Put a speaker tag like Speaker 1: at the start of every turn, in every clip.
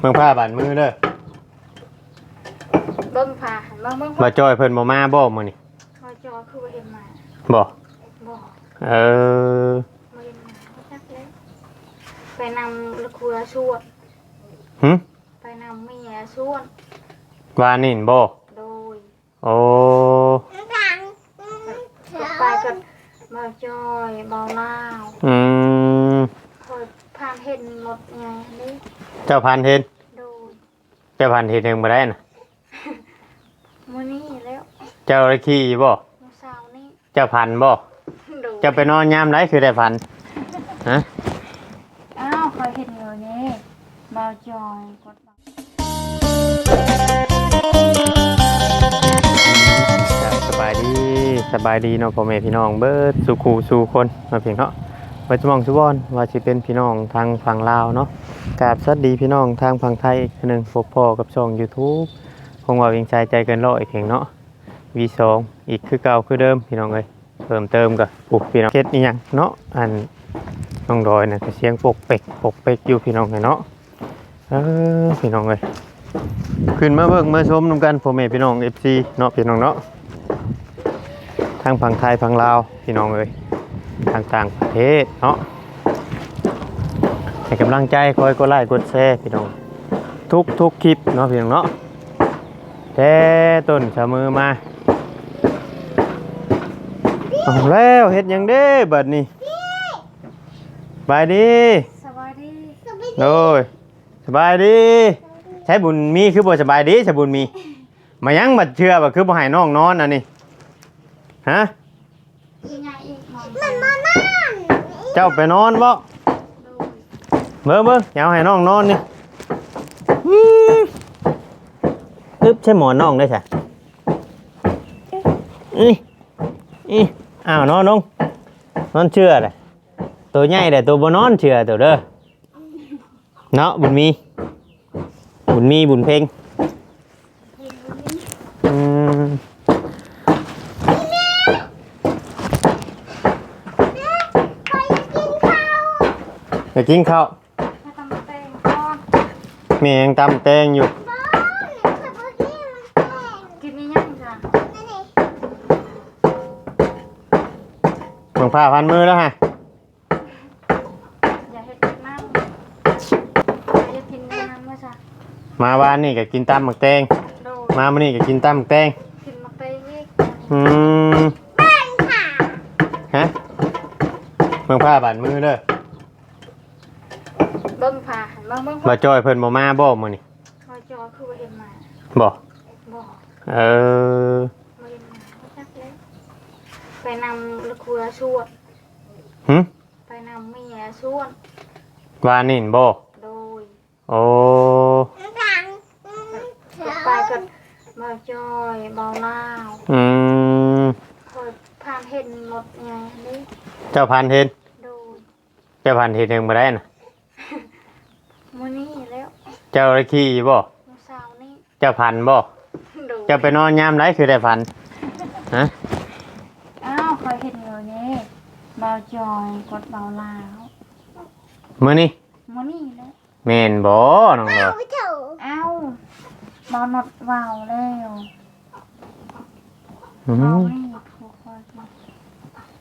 Speaker 1: เมืองผ้าบานมือเด้อ
Speaker 2: เบิ่งผ่าหันเบิ่งเบิ่ง
Speaker 1: มาจอยเพิ่นบ่มาบ่มื้อนี้
Speaker 2: พอจอคือว่าเห็นมา
Speaker 1: บ่
Speaker 2: บ่
Speaker 1: เออ
Speaker 2: บ่เห็นมาบ่จักเลยไปนำละครัวชวน
Speaker 1: หึ
Speaker 2: ไปนำเมียชวน
Speaker 1: วานี่นบ่
Speaker 2: โดย
Speaker 1: โอ้
Speaker 2: ก็ไปกับบ่าวจอยบ่าวลาว
Speaker 1: อืม
Speaker 2: คอยผ่านเห็นหมดไงนี่
Speaker 1: เจ้าพันเห็น
Speaker 2: โดย
Speaker 1: เจ้าพันเห็นเองบ่ได้น่ะ
Speaker 2: มื้อนี้แล้ว
Speaker 1: เจ้าได้ขี้บ่
Speaker 2: มื้อเช้านี้
Speaker 1: เจ้าพันบ่
Speaker 2: โดย
Speaker 1: เจ้าไปนอนยามไรคือได้พันฮะ
Speaker 2: อ้าวคอยเห็นอยู่นี่บ่าวจอยกดบ่าว
Speaker 1: ครับสบายดีสบายดีเนาะพ่อแม่พี่น้องเบิดสุขูสู่คนมาเพียงเนาะ ไว้จมองสุวรรณว่าสิเป็นพี่น้องทางฝั่งลาวเนาะกราบสวัสดีพี่น้องทางฝั่งไทยอีกหนึ่งพบพ่อกับช่อง YouTube คงว่าวียงใจใจเกินร้อยเพียงเนาะ V2 อีกคือเก่าคือเดิมพี่น้องเอ้ยเพิ่มเติมกับปุกพี่น้องเฮ็ดอีหยังเนาะอันน้องดอยน่ะเสียงปกเป็กปกเป็กอยู่พี่น้องเอ้ยเนาะเออพี่น้องเอ้ยขึ้นมาเบิ่งมาชมนํกันพ่อแม่พี่น้อง FC เนาะพี่น้องเนาะทางฝั่งไทยฝั่งลาวพี่น้องเอ้ย ทางต่างประเทศเนาะให้กำลังใจคอยกดไลค์กดแชร์พี่น้องทุกทุกคลิปเนาะพี่น้องเนาะแต่ต้นเสมอมาเอาแล้วเฮ็ดหยังเด้บัดนี้บายดี
Speaker 2: สวัสดี
Speaker 1: โอ้ยสบายดี ใช้บุญมีคือบ่สบายดีใช้บุญมี มายังบัดเชื่อบ่คือบ่ให้น้องนอนอันนี้ฮะ
Speaker 2: อีไงอีกมอง
Speaker 1: เจ้าไปนอนบ่เบิ่งเบิ่งอย่าเอาให้น้องนอนนี่อึ๊บใช่หมอนน้องได้ใช่อีอีอ้าวนอนลงนอนเชื่อเลยตัวใหญ่แต่ตัวบ่นอนเชื่อตัวเด้อเนาะบุญมี บุญมีบุญเพ่ง ไปกินข้าว
Speaker 2: ให้ทำเตงก่อน
Speaker 1: แม่ยังตำแตงอยู่
Speaker 2: กินนี่ยังจ้ะ
Speaker 1: เบิ่งผ้าพันมือแล้วฮะ
Speaker 2: อย่าเฮ็ดน้ำอย่ากินน้ำว่าจ้ะ
Speaker 1: มาวานนี่ก็กินตำหมักแตง
Speaker 2: โดด
Speaker 1: มามื้อนี้ก็กินตำหมักแตง
Speaker 2: กินมาเตงอีก
Speaker 1: อืมฮะเบิ่งผ้าบานมือเด้อ
Speaker 2: เบิ่งผ่าหันเบิ่งเบิ่ง
Speaker 1: บ่จอยเพิ่นบ่มาบ่มื้อนี้
Speaker 2: พอจอคือว่าเห็นมา
Speaker 1: บ่
Speaker 2: บ่
Speaker 1: เออ
Speaker 2: บ่เห็นมาบ่จักเลยไปนำละครัวชวน
Speaker 1: หึ
Speaker 2: ไปนำเมียชวน
Speaker 1: วานนี่บ่
Speaker 2: โดย
Speaker 1: โอ้
Speaker 2: ก็ไปกับบ่าวจอยบ่าวลาว
Speaker 1: อืม
Speaker 2: คอยผ่านเห็นหมดไงนี่
Speaker 1: เจ้าพันเห็น
Speaker 2: โดย
Speaker 1: เจ้าพันเห็นเองบ่ได้น่ะ
Speaker 2: มื้อนี้แล้ว
Speaker 1: เจ้าได้ขี้บ่
Speaker 2: มื้อเช้านี้
Speaker 1: เจ้าพันบ่
Speaker 2: โดย
Speaker 1: เจ้าไปนอนยามไรคือได้พันฮะ
Speaker 2: อ้าวคอยเห็นอยู่นี่บ่าวจอยกดบ่าวลาว
Speaker 1: มื้อนี้
Speaker 2: มื้อนี้แล้ว
Speaker 1: แม่นบ่น้องดอย
Speaker 2: อ้าวบ่าวนดว่าวแล้ว
Speaker 1: อื
Speaker 2: เว้าว
Speaker 1: ม
Speaker 2: นี่ถูกคอยมา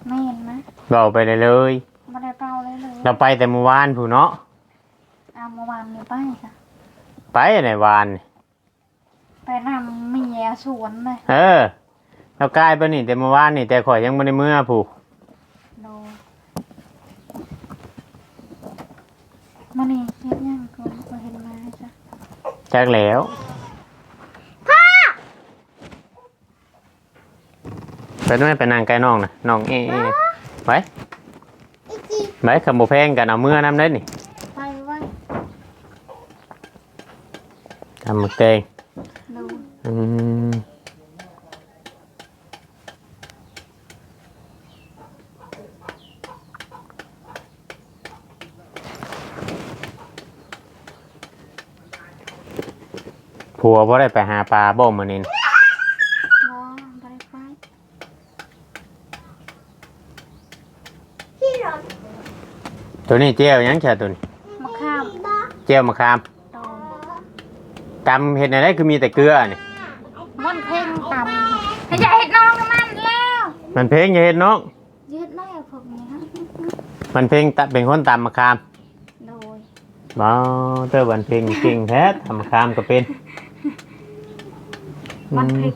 Speaker 2: ไม่เห็นนะ
Speaker 1: เบาไปเลยเลย
Speaker 2: บ่ได้เป่าเลยเลย
Speaker 1: เราไปแต่เมื่อวานผู้เนาะ
Speaker 2: อ้าวเมื่อวานนี้ไปจ้ะ
Speaker 1: ไปในวานนี่
Speaker 2: ไปนำเมียสวนเลย
Speaker 1: เออ เรากลายไปนี่ แต่เมื่อวานนี่ แต่ข่อยยังไม่ได้เมื่อผู้
Speaker 2: โดยมื้อนี้เฮ็ดหยังก็บ่เห็นมาจ้ะ
Speaker 1: จักแล้วไปด้วยไปนางไกลน้องนะน้องเอ๊ะไว้ไว้ขโมแพงกันเอาเมื่อน้ำได้นี่
Speaker 2: ไปไว้
Speaker 1: ทำหมึกแตง
Speaker 2: ดู
Speaker 1: อืมผัวบ่ได้ไปหาปลาบ่มื้อนี้
Speaker 2: บ่บ่ได้ไป
Speaker 1: ตัวนี้เจียวหยังแค่ตัวนี้
Speaker 2: มะข้าม
Speaker 1: เจียวมะขาม
Speaker 2: โดน
Speaker 1: ตำเห็ดอะไรคือมีแต่เกลือนี่
Speaker 2: มันเพ่งต่ำให้ยายเห็ดน้องมันแล้ว
Speaker 1: มันเพลงอย่าเห็ดน้อง
Speaker 2: ยืดแล้วพวกนี้ฮะ
Speaker 1: มันเพลงตะเป็นคนตำมะขาม
Speaker 2: โดย
Speaker 1: บ้าเตอร์วันเพลงเก่งแท้ทำมะขามก็เป็น
Speaker 2: มัน
Speaker 1: อืม
Speaker 2: เพ่ง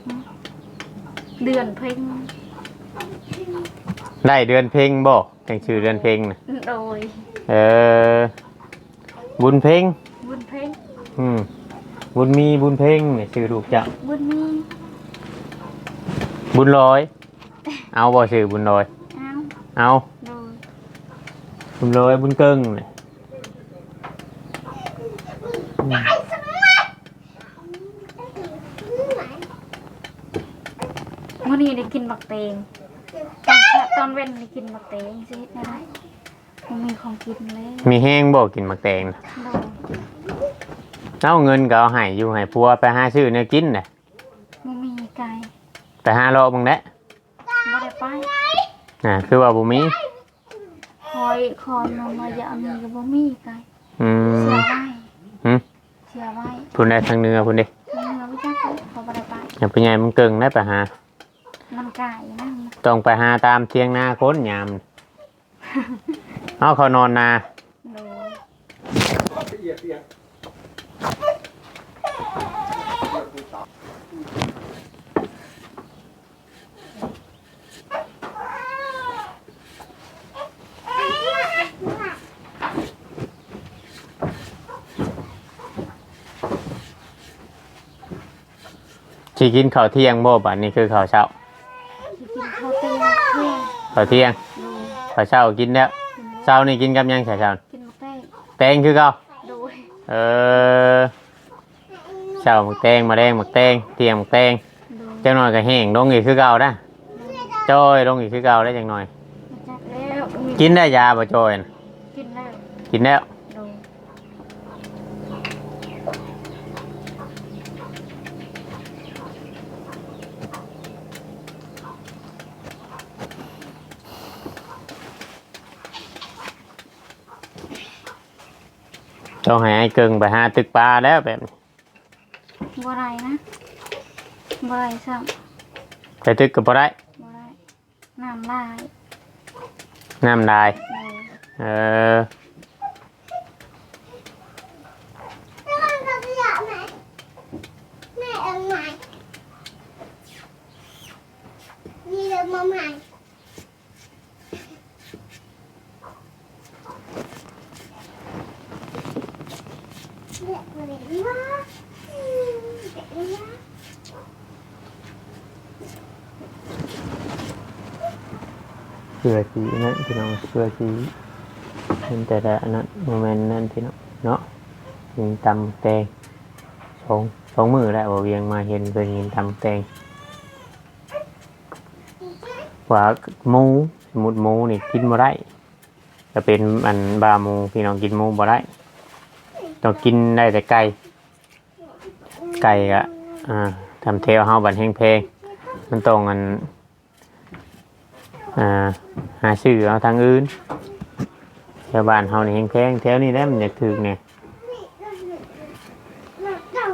Speaker 2: เดือนเพ่ง
Speaker 1: ได้เดือนเพลงบ่จังชื่อเดือนเพลงนะ
Speaker 2: โดย
Speaker 1: เออบุญเพลง
Speaker 2: บุญเพ่ง
Speaker 1: อืม บุญมีบุญเพลงเนี่ยชื่อลูกเจ้า
Speaker 2: บุญมี
Speaker 1: บุญลอย เอาบ่ชื่อบุญลอย
Speaker 2: เอา
Speaker 1: เอา
Speaker 2: โดย
Speaker 1: บุญลอยบุญเกิงเนี่ยอืม
Speaker 2: มื่อนี้ได้กินบักเตงตอนเช้าตอนเว้นได้กินบักเตงสิเฮ็ดได้ไรมันมีของกินเลย
Speaker 1: มีแห้งบ่กินมักแตงน่ะ
Speaker 2: โดย
Speaker 1: เอาเงินก็เอาให้อยู่ให้พัวไปหาซื้อเนี่ยกินน่ะ
Speaker 2: มันมีไก่
Speaker 1: ไปหาเลาะบังแหละ
Speaker 2: บ่ได้ไป
Speaker 1: อ่าคือว่าบ่มี
Speaker 2: คอยคอยนอนมาอย่ามีก็บ่มีไก่
Speaker 1: อืม
Speaker 2: เสียไว้
Speaker 1: หืม
Speaker 2: เสียไว้
Speaker 1: พุ่นได้ทางเหนือพุ่นเด้
Speaker 2: ทางเราไม่จักเลยเขาบ่ได้ไป
Speaker 1: อย่าไปใหญ่มันเกิงได้ไปหา
Speaker 2: มันไก่นั่น
Speaker 1: ต้องไปหาตามเทียงนาคนยามเอาเขานอนนา
Speaker 2: โดย
Speaker 1: ที่กินข้าวเที่ยงบ่บัดนี้คือข้าวเช้า
Speaker 2: สิกินข้าวเตียงเที่ยง
Speaker 1: ข้าวเที่ยง
Speaker 2: โดย
Speaker 1: ข้าวเช้ากินแล้ว
Speaker 2: กิน
Speaker 1: เช้านี่กินกับหยังเช้าเช้า
Speaker 2: กินบักเต้ง
Speaker 1: แตงคือเก่า
Speaker 2: โดย
Speaker 1: เออเช้าหมักแตงมาแดงหมักแตงเที่ยงหมักแตง
Speaker 2: โดย
Speaker 1: จังหน่อยก็แห้งลงอีกคือเก่านะจ้อยลงอีกคือเก่าได้จังหน่อย
Speaker 2: มาจักแล้วมี
Speaker 1: กินได้ยาบ่จ้อยน่ะ
Speaker 2: กินแล้ว
Speaker 1: กินแล้ว ต้องให้ไอ้เกิงไปหาตึกปลาแล้วแบบนี้
Speaker 2: บ่ไรนะบ่ไรซ้
Speaker 1: ไปตึกก็บ่ได้ำ
Speaker 2: บ่ไรน้ำลาย
Speaker 1: น้ำลาย
Speaker 2: โดย
Speaker 1: เออ
Speaker 3: Mẹ ơi mày Đi đâu mà mày Đẹp
Speaker 1: เสื้อสีนั่นพี่น้องเสื้อสีเป็นแต่ละอันนั้นโมเมนต์นั่นพี่น้องเนาะยิงตำแตงสองสองมือแล้วเวียงมาเห็นเป็นยิงตำแตงว่าหมูสมุดหมูนี่กินบ่ได้จะเป็นอันบาหมูพี่น้องกินหมูบ่ได้ต้องกินได้แต่ไก่ไก่ก็อ่าทำเทวเฮาบันแห้งเพลงมันต้องอัน อ่าหาชื่อเอาทางอื่นแถวบ้านเฮานี่แพงๆแถวนี้ได้วมันอยากถึกเนี่ย
Speaker 3: Nó đầu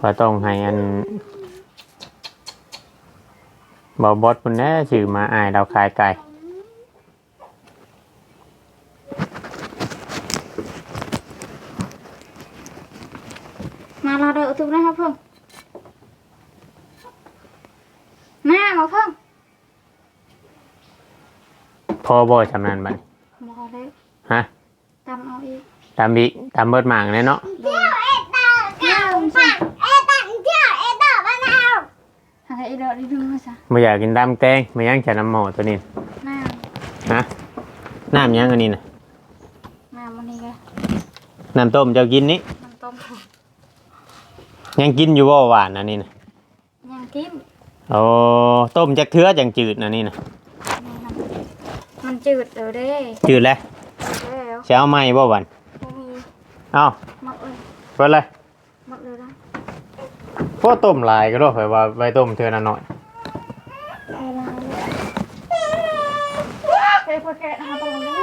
Speaker 1: ว่าต้องให้อันบอบอสพุ่นแน่ชื่อมาอายเราขายไก่
Speaker 2: มาเราเด้อทุกนะครับเพิ่งหน้ามาเพิ่ง
Speaker 1: พอบ่ชำนาญบัดนี้
Speaker 2: บ่เลย
Speaker 1: ฮะ
Speaker 2: ตำเอาอีก
Speaker 1: ตามบิตามเบิดหมางเลยเนาะ
Speaker 2: โดย
Speaker 3: Ê tao Ê tao theo Ê tao bắt nào
Speaker 2: อะไรอีเด้อนี่ดึงมาซะ
Speaker 1: ไม่อยากกินตามแตงไม่ยังจะน้ำหมอตัวนี้
Speaker 2: หน้า
Speaker 1: ฮะน้ำยังอันนี้นะ
Speaker 2: หน้ามันนี่ก็
Speaker 1: น้ำต้มเจ้ากินนี้
Speaker 2: มันต้ม
Speaker 1: ยังกินอยู่บ่หวานอันนี้นะ
Speaker 2: ยังกิน
Speaker 1: โอ้ต้มจากเทือจังจืดอันนี้นะ
Speaker 2: นี่มันมัน จืดเด้อเด้
Speaker 1: จืดแล้ว
Speaker 2: แล้ว
Speaker 1: จะเอาไหมบ่หวาน
Speaker 2: บ่มี
Speaker 1: เอ้า
Speaker 2: มักเลย
Speaker 1: เปิดเลย
Speaker 2: มักเลยนะ
Speaker 1: พวกต้มลายก็ได้เผยว่าไว้ต้มเทือละหน่อย
Speaker 2: เอาลาเลยเฮ้ยพอแกะหาตรงนี้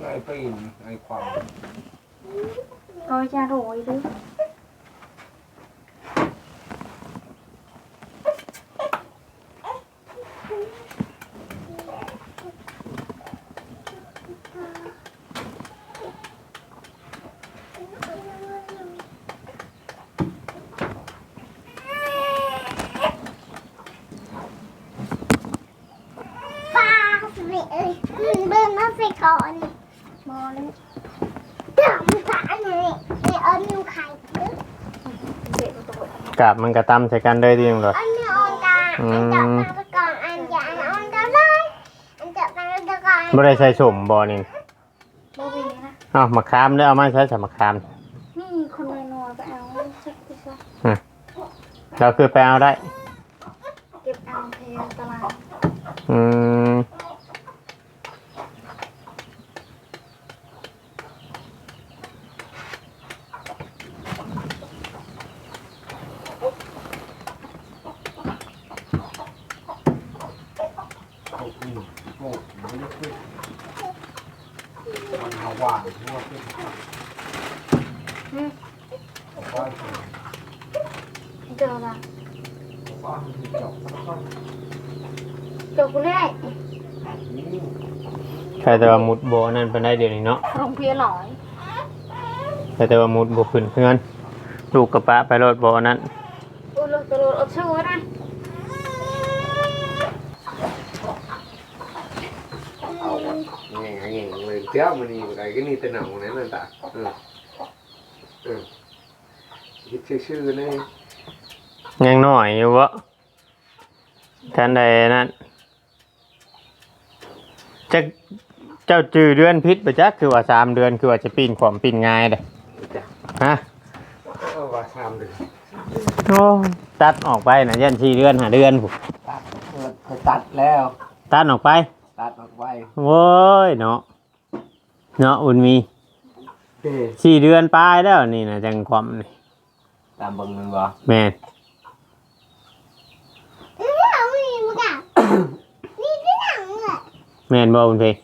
Speaker 4: ไอ้ปีนไอ้ความ
Speaker 2: เอาจะโรยดิ
Speaker 3: ฟ้าสิเอ้ยมันเบิ่งมาสิก่อน
Speaker 2: มอเลย
Speaker 3: เดี๋ยวมันจะอันนี้นี่เอานิ้วไข่ปึ๊บ
Speaker 2: เด็กตัว
Speaker 1: กาบมันกระตำใส่กันเลยดีจังเลย
Speaker 3: อันนี้ออนตาอันจะมาไปก่อนอันจะอันออนตาเลยอันจะมาไปก่อน
Speaker 1: บ่ได้ใส่สมบ่นี่
Speaker 2: โบวีนะ
Speaker 1: เอ้ามะขามเด้อเอามาใช้สมะขาม
Speaker 2: นี่คนในนัวไปเอาสักทีสัก
Speaker 1: เราคือไปเอาได้
Speaker 2: เก็บเอาเพลตลาด
Speaker 1: อืม
Speaker 4: มันหาหวานทั่วขึ้น
Speaker 2: เจอละ
Speaker 4: บ้านที่จบสัก ต้น
Speaker 2: เจอกูเรื่อย
Speaker 4: นี้
Speaker 1: ใครแต่ว่ามุดบ่นั่นเป็นได้เดี๋ยวนี้เนาะ
Speaker 2: โรงเพียหลอย
Speaker 1: ใครแต่ว่ามุดบ่ขึ้นเพื่อนลูกกระปะไปรถบ่นั้น
Speaker 2: อุลุตะลุอดชื่อไว้นะ
Speaker 4: เอาแง่แง่เลยเจ้ามันนี่อะไรก็นี่แต่หนังนั้นน่ะตาเออเออคิดชื่อๆนี่
Speaker 1: ยังน้อยอยู่บ่ ท่านใดนั้นจะเจ้าจือเดือนพิษไปจักคือว่าสามเดือนคือว่าจะปีนความปีนง่ายเด้
Speaker 4: จ้ะ
Speaker 1: ฮะ
Speaker 4: เอาว่าทำเลย
Speaker 1: โอ้ตัดออกไปนะยันสี่เดือนหาเดือนผู้
Speaker 4: ตัดเออไปตัดแล้ว
Speaker 1: ตัดออกไป
Speaker 4: ตัดออกไป
Speaker 1: โว้ยเนาะเนาะอุ่นมี
Speaker 4: เฮ้
Speaker 1: สี่เดือนปลายแล้วนี่นะจังความนี่
Speaker 4: ตามเบิ่งมันบ่
Speaker 1: แม่น
Speaker 3: นี่เอามีมึงอะนี่ที่หนังอะ
Speaker 1: แม่นบ่คุณเพลง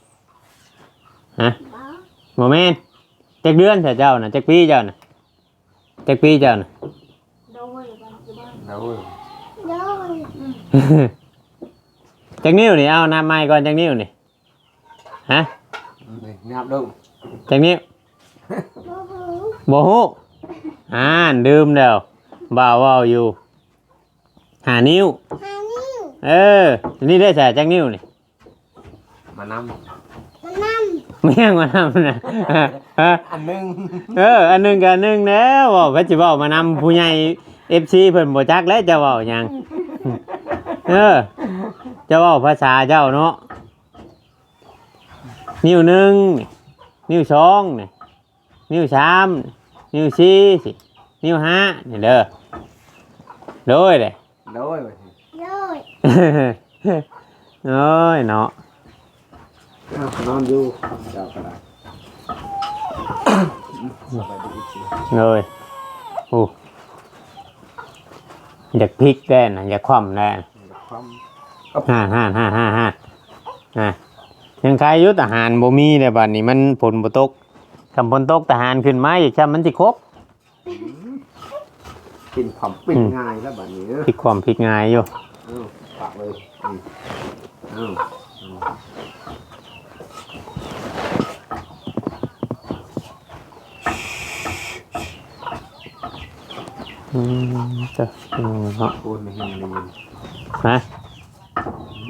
Speaker 1: ฮะบ่แม่นจักเดือนเถอะเจ้าน่ะจักปีเจ้าน่ะจักปีเจ้าน่ะ
Speaker 2: โดยบ้านที่บ้าน
Speaker 4: แล้ว
Speaker 3: โดน
Speaker 1: จักนิ้วนี่เอาน้ำไม้ก่อนจักนิ้วนี่ฮะ
Speaker 4: นี่นับดู
Speaker 1: จักนิ้ว
Speaker 3: โอ้โห
Speaker 1: บ่ฮู้อ่านดื่มแล้วบ่าวเว้าอยู่หานิ้ว
Speaker 3: หานิ้ว
Speaker 1: เออนี่ได้แต่จักนิ้วนี่
Speaker 4: มาน
Speaker 3: มันนั่น
Speaker 1: ไม่ยังมานำนะฮะำ
Speaker 4: อันหนึง
Speaker 1: เออ อันหนึงกับอันหนึงแล้วบอกว่าจะบอกมานำผู้ใหญ่เอฟซีเพิ่นบ่จักแล้วจะเว้าหยังเออ จะเว้าภาษาเจ้าเนาะนิ้วหนึ่งนิ้วสองนี่นิ้วสามนิ้วสี่สินิ้วห้านี่เด้อโดยเลย
Speaker 4: โดยว่าสิ
Speaker 3: โดย
Speaker 1: โอ้ยเนาะ
Speaker 4: อ้าวนอนอยู่เจ้าก็ได้สบายดีสิ
Speaker 1: เลยโอ้อยากพลิกได้นะอยากคว่ำได้นะ
Speaker 4: ความ
Speaker 1: ฮ่าฮ่าฮ่าฮ่าฮ่าอะยังใครอยุทหารบ่มีเลยบัดนี้มันฝนบ่ตกคำฝนตกทหารขึ้นมาอีกครับมันสิครบ
Speaker 4: กินความปิ้งง่ายแล้วบัดนี้เด้อ
Speaker 1: พลิกความพลิกง่ายอยู่
Speaker 4: เอ้าปากเลยอืมเอ้า อืม
Speaker 1: อืมเจ้าอืมเนาะ
Speaker 4: พูดไม่เห็นเลย
Speaker 1: ฮะ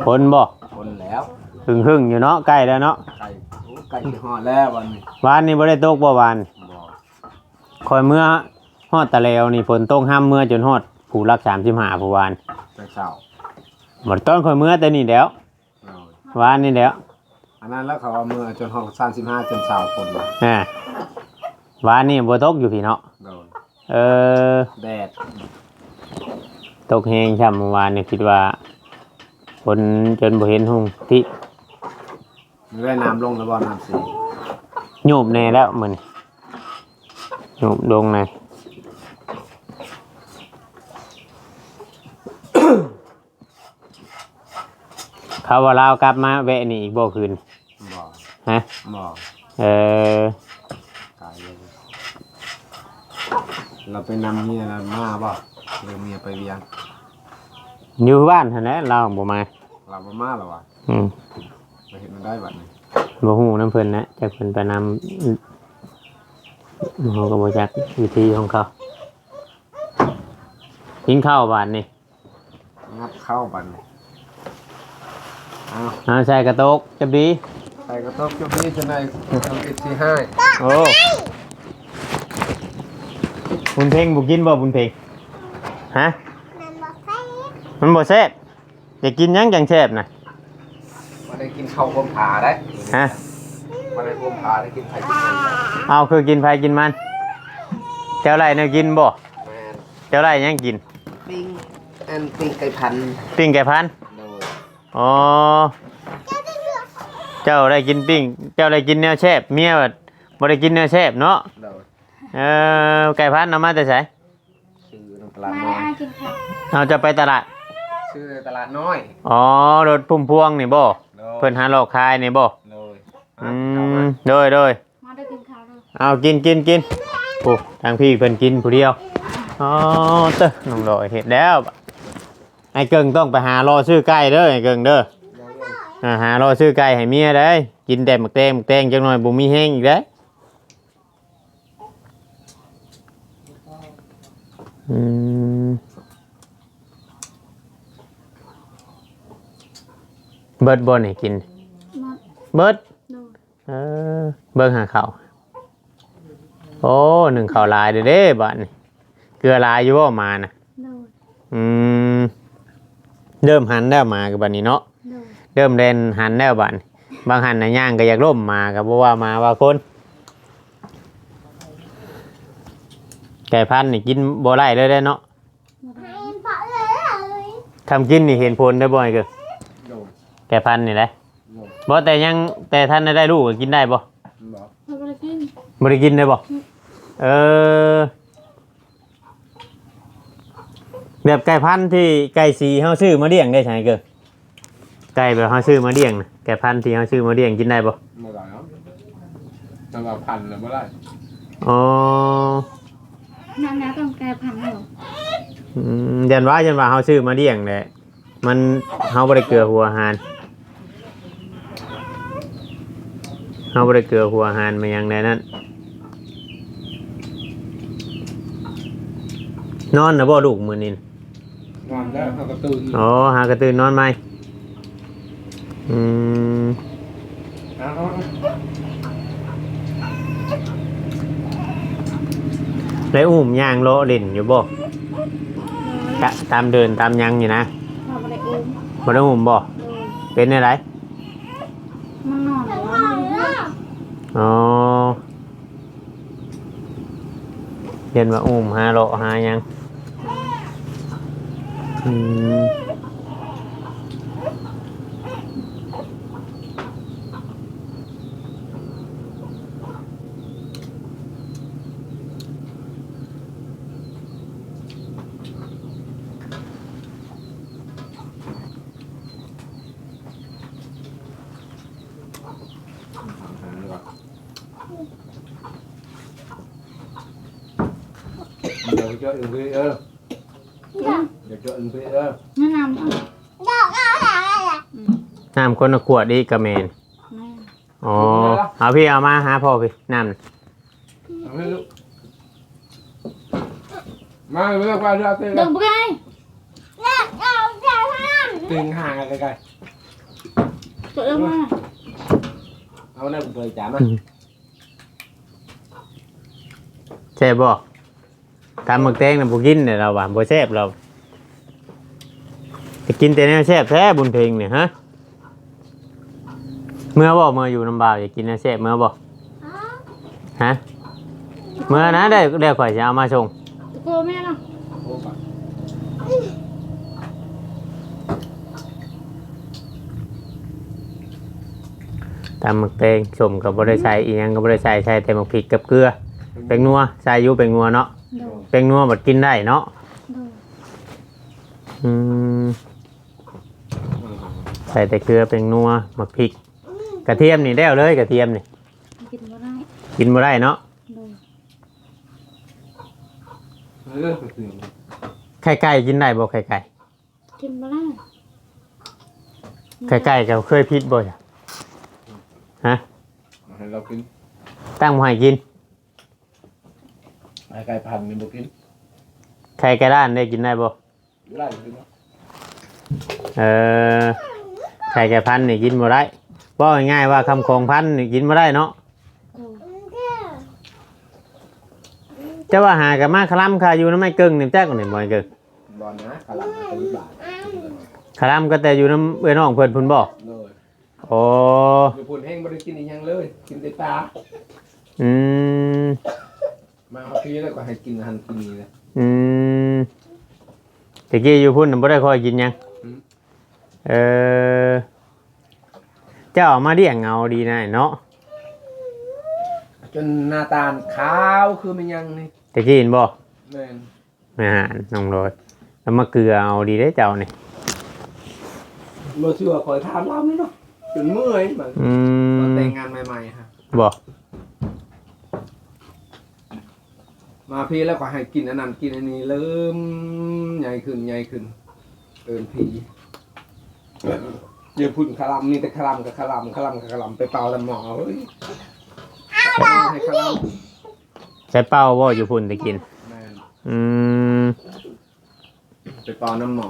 Speaker 1: ฝนบ่
Speaker 4: คนแล้ว
Speaker 1: หึงหึงๆอยู่เนาะใกล้แล้วเนาะ
Speaker 4: ไก่โอ้ไก่จะหอดแล้ววันนี้
Speaker 1: วานนี้บ่ได้ตกบ่วาน
Speaker 4: บอก
Speaker 1: คอยเมื่อฮอดตะเลวนี่ฝนตกห้ามเมื่อจนฮอดผู้รัก35ผู้วาน
Speaker 4: แต่เช้า
Speaker 1: บ่ต้นคอยเมื่อแต่นี่แล้ว
Speaker 4: เอา
Speaker 1: วานนี่แล้ว
Speaker 4: อันนั้นแล้วเขาเอามือจนห้องสามสิบห้าจนเช้าคนมา
Speaker 1: อ่าวานนี่บ่ตกอยู่พี่เนาะ
Speaker 4: โดน
Speaker 1: เออ
Speaker 4: แดด
Speaker 1: ตกแหงช่ำเมื่อวานนี่คิดว่าฝนจนบ่เห็นหุ่งที่
Speaker 4: มันได้น้ำลงแล้วบ่น้ำสี
Speaker 1: โยบแน่แล้วมื้อนี้โยบลงแน่เขาว่าลาวกลับมาแวะนี่อีกบ่คืน
Speaker 4: บอก
Speaker 1: ฮะ
Speaker 4: บอก
Speaker 1: เออ
Speaker 4: ตายเลย เราไปนำเมียเรามาบ่เรือเมียไปเวียง
Speaker 1: อยู่บ้านหั่นแหละเราบ่มา
Speaker 4: เราบ่มาหรอวะ
Speaker 1: อืม
Speaker 4: ไปเห็นมันได้บัดนี้
Speaker 1: บ่ฮู้น้ำเพิ่นนะจักเพิ่นไปนำเฮาก็บ่จักวิธีของเขากินข้าวบ้านนี่
Speaker 4: งับเข้าบัดนี้เอา
Speaker 1: เอาใส่กระโตกจับดี
Speaker 4: ใส่กระทบจุดนี้จะได้ทำอิดที่ให้
Speaker 1: โอ้ บุญเพ่งบุกินบ่บุญเพ่งฮะ
Speaker 3: มันบอกใส่
Speaker 1: มันบ่แซ่บอยากกินหยังจังแซ่บน่ะ
Speaker 4: มาได้กินข้าวก้มผาได้
Speaker 1: ฮะ
Speaker 4: มาได้ก้มผาได้กินไข่กินมัน
Speaker 1: เอาคือกินไผกินมันเจ้าไรแนวกินบ่
Speaker 4: แมน
Speaker 1: เจ้าไรหยังกิน
Speaker 4: ปิ้งอันปิ้งไก่พันธุ์
Speaker 1: ปิ้งไก่พันธุ์
Speaker 4: โดย
Speaker 1: อ๋อ เจ้าได้กินปิ้ง เจ้าได้กินแนวแซ่บเมียบัดบ่ได้กินแนวแซ่บเนาะ
Speaker 4: โดย
Speaker 1: เออไก่พันธุ์เอามาแต่ไส
Speaker 4: ซื้อในตลาด
Speaker 2: มา
Speaker 4: น้
Speaker 2: ได้
Speaker 4: อย
Speaker 2: อากินข้าว
Speaker 1: เอาจะไปตลาด
Speaker 4: ซื้อในตลาดน้อย
Speaker 1: อ๋อ รถพุ่มพวงนี่บ่
Speaker 4: โดย
Speaker 1: เพิ่นหาหลอกขายนี่บ่
Speaker 4: โดย
Speaker 1: อื
Speaker 4: เอามาม
Speaker 1: โดยโดย
Speaker 2: มาได้กินข้าวเลย
Speaker 1: เอากินกินกินโอ้ทางพี่เพิ่นกินผู้เดียวอ๋อเต้อน้องดอยเห็ดแล้วไอ้เกิงต้องไปหารอซื้อไก่เด้อไอ้เกิงเด้ออ่าหารอซื้อไก่ให้เมียได้กินแต่หมักแตงหมักแตงจังหน่อยบ่มีแห้งอีกได้อ อืมเบิดบ่นี่กิน
Speaker 2: มา
Speaker 1: เบิด
Speaker 2: ดู
Speaker 1: เออเบิ่งหาเขาวโอ้หนึ่งเขาวหลายเด้อเด้บ้านนี่เกลือหลายอยู่บ่มานะ
Speaker 2: ดู
Speaker 1: อืมเริ่มหันแล้วมากับบัดนี้เนาะ
Speaker 2: ดู
Speaker 1: เริ่มเล่นหันแล้วบัดนี้บางหันน่ะย่างก็อยากล่มมาก็บ่ว่ามาว่าคน ไก่พันธุ์นี่กินบ่ได้เลยได้อเนาะ
Speaker 3: ให้พอเลย
Speaker 1: ทำกินนี่เห็นผลได้บ่อยเกิน
Speaker 4: โดย
Speaker 1: ไก่พันธุ์นี่แหละ
Speaker 4: โดย
Speaker 1: บ่แต่ยังแต่ท่านได้ลูกก็กินได้บ่
Speaker 4: บอก
Speaker 2: มาไปกิน
Speaker 1: บ่ได้กินได้บ่เออ แบบไก่พันธุ์ที่ไก่สีเฮาซื้อมาเลี้ยงได้ใช่เกินไก่แบบเฮาซื้อมาเลี้ยงน่ะไก่พันธุ์ที่เฮาซื้อมาเลี้ยงกินได้บ่
Speaker 4: ไม่ได้เนาะสำหรับพันธุ์เลยไม่ได้
Speaker 1: อ๋อ
Speaker 2: นั่นนะต้องแก้พันธุ์เหรอ
Speaker 1: อืมยันว่ายันว่าเฮาซื้อมาเลี้ยงแหละมันเฮาบ่ได้เกลือหัวอาหารเฮาบ่ได้เกลือหัวอาหารมาหยังใดนั้นนอนน่ะบ่ลูกมื้อนี้น่ะ
Speaker 4: นอนแล้วเขาก็ตื่น
Speaker 1: อ๋อหากระตื่นนอนไหมอืม
Speaker 4: เอา
Speaker 1: แล้วอุ้มย่างโลเล่นอยู่บ่ตะตามเดินตามหยังอยู่นะ
Speaker 2: มาไปได้อุ้ม
Speaker 1: บ่ได้อุ้มบ่
Speaker 2: ดู
Speaker 1: เป็นอะไร
Speaker 2: มันนอนแล้วมันเลือก
Speaker 1: อ๋อเรียนว่าอุ้มหาโลหาหยังอืม
Speaker 4: เดี๋ยวเจออึ่งพี่เออเดี๋ยวเจออึ่งพี่เออ
Speaker 2: แนะนำอะ
Speaker 3: ดอกอะไรอะไร
Speaker 2: อืม
Speaker 1: น้ำคนละขวดดีกระเมน
Speaker 2: แม่
Speaker 1: อ๋อเอาพี่เอามาหาพ่อพี่น้ำน่ะ
Speaker 4: เอาให้ลูกมาไม่ต้องไปเรื่อยเต้
Speaker 2: เดินไปไง
Speaker 3: ดอกดอกดอกนั่น
Speaker 4: ตึงห่างกันไกล
Speaker 2: ตัวเดินมา
Speaker 4: ๆเอาหน้าผมเปิดจานนะ
Speaker 1: ใช่บ่ ทำหมึกแตงน่ะบ่กินเนี่ยเราว่าบ่แซ่บเราจะกินแต่แนวแซ่บแท้บุญเพลงเนี่ยฮะเมื่อบ่เมื่ออยู่ลำบากอยากกินแนวแซ่บเมื่อบ่ฮะเมื่อนะได้ได้ข่อยจะเอามาส่ง
Speaker 2: กลัวแม่เนาะ
Speaker 4: โอ้ปะ
Speaker 1: ตำหมึกแตงสมกับบ่ได้ใส่อีหยังก็บ่ได้ใส่ใส่แต่หมึกพริกกับเกลือเป็นนัวใส่อยู่เป็นนัวเนาะ
Speaker 2: ดู
Speaker 1: เป็นนัวบัดกินได้เนาะ
Speaker 2: ดู
Speaker 1: อืมใส่แต่เกลือเป็นนัวหมักพริก กระเทียมนี่ได้เอาเลยกระเทียมนี่
Speaker 2: กินบ่ได้
Speaker 1: กินบ่ได้เนาะ
Speaker 2: ดู
Speaker 1: อืม
Speaker 2: ใส่
Speaker 1: ใส่
Speaker 2: แต่
Speaker 1: แต่
Speaker 2: เก
Speaker 1: เก
Speaker 2: ลื
Speaker 1: ลื
Speaker 2: อ
Speaker 1: อ
Speaker 2: เป็
Speaker 1: เป็นน
Speaker 2: นั
Speaker 1: นั
Speaker 2: ว
Speaker 1: ว
Speaker 2: หมักพริก
Speaker 4: เออไปถึง
Speaker 1: ไข่ไก่กินได้บ่ไข่ไก่
Speaker 2: กินมาแล้ว
Speaker 1: ไข่ไก่ก็เคยพิษบ่จ้ะฮะ
Speaker 4: ให้เรากิน
Speaker 1: ตั้งบ่ให้กิน
Speaker 4: ไอ้ไก่พันธุ์นี่บ่กิน
Speaker 1: ไข่ไก่ด้านได้กินได้บ่
Speaker 4: ไล่กินเนาะ
Speaker 1: เออไข่ไก่พันธุ์นี่กินบ่ได้บ่ง่ายๆว่าคำคองพันธุ์นี่กินบ่ได้เนาะจะว่าหากับมาคลำค่ะอยู่น้ำไม่เกิงนี่แจ๊กนี่บ่ให้เกิง
Speaker 4: บอลนะกะหล่ำเป็นบาท
Speaker 1: คลำก็แต่อยู่น้ำเอ้ยน้องเพิ่นพุ่นบ่
Speaker 4: เลย
Speaker 1: โอ้
Speaker 4: อยู่พุ่นแห้งบ่ได้กินอีหยังเลย กินแต่ปลา
Speaker 1: อืม
Speaker 4: มาเอาพี่แล้วก็ให้กินอาหารกินนี่แหละ
Speaker 1: อืมตะกี้อยู่พุ่นน่ะบ่ได้ค่อยกินหยัง
Speaker 4: อืม
Speaker 1: เออเจ้าออกมาเรียงเงาดีนะเนาะ
Speaker 4: จนหน้าตาขาวคือมันยังนี่
Speaker 1: ตะกี้เห็นบ่
Speaker 4: แม่น
Speaker 1: แม่หานน้องโรยแล้วมาเกลือเอาดีได้เจ้านี่
Speaker 4: บ่เชื่อคอยถามเรานี่เนาะจนเมื่อยมัน
Speaker 1: อืม
Speaker 4: ตอนแต่งงานใหม่ๆฮะ
Speaker 1: บ่
Speaker 4: มาพี่แล้วก็ให้กินอันนั้นกินอันนี้เริ่มใหญ่ขึ้นใหญ่ขึ้น เอินพี่เดี๋ยวพุ่นคลำมีแต่คลำกับคลำคลำกับคลำไปเป่าแต่หมอเฮ้ยให้คล
Speaker 1: ใช้เป้าบ่อยู่พุ่นตะกินำ
Speaker 4: แม่น
Speaker 1: อืม
Speaker 4: ไปเป่าน้ำหมอ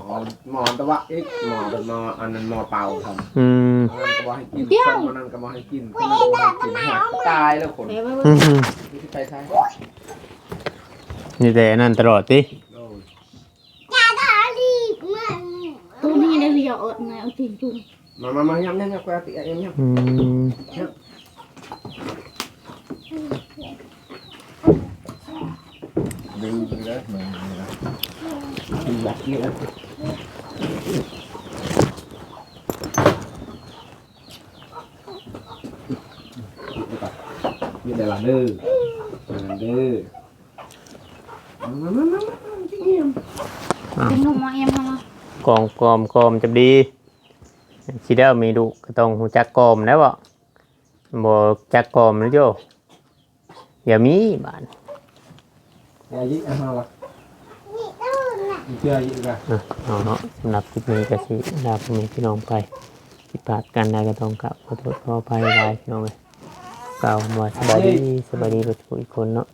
Speaker 4: หมอแต่ว่าเอ๊ะหมอเป็นหมออันนั้นหมอเป่าทำ
Speaker 1: อืม
Speaker 4: อันนั้นก็บอกให้กินส้มอันนั้นก็บอกให้กินอันนั้นก็บอกให้กินหักตายแล้วคน
Speaker 2: เดี๋ยวไป
Speaker 1: อื
Speaker 2: เบิ่ง
Speaker 1: ม
Speaker 4: นี่ที่ไปใช่
Speaker 1: นี่แต่อันนั่นตลอดติ
Speaker 4: โอ้ย
Speaker 3: อย่าทารีบมัน
Speaker 2: ตัวนี้ได้เรียวเอิดนะเอาจริงจุ่ม
Speaker 4: มามามาย้ำย้ำย้ำกว่าติย้ำย้ำ
Speaker 1: อืม
Speaker 4: ดูเลยมันกินแบบนี้แล้วมีแต่ละเด้อละเด้อ มามามามาจริง
Speaker 2: กินนมมเอ็มมาก
Speaker 1: อมกอมกอมจะดีคิดได้วมีดุก็ต้องหูจักกอมแล้วบ่บ่จักกอมนะโยอย่ามีบาน
Speaker 4: อย่ายิงอะมาละ
Speaker 3: นี่ตู้น่ะ
Speaker 4: เจอยิกัน
Speaker 1: อะเอาเนาะสำหรับคลิปนี้ก็สิลาพ่อแม่พี่น้องไปผิดพลาดกันได้ก็ต้องกลับขอโทษขออภัยหลายพี่น้องเลยกล่าวว่าสบายดีสบายดีทุกคนเนาะ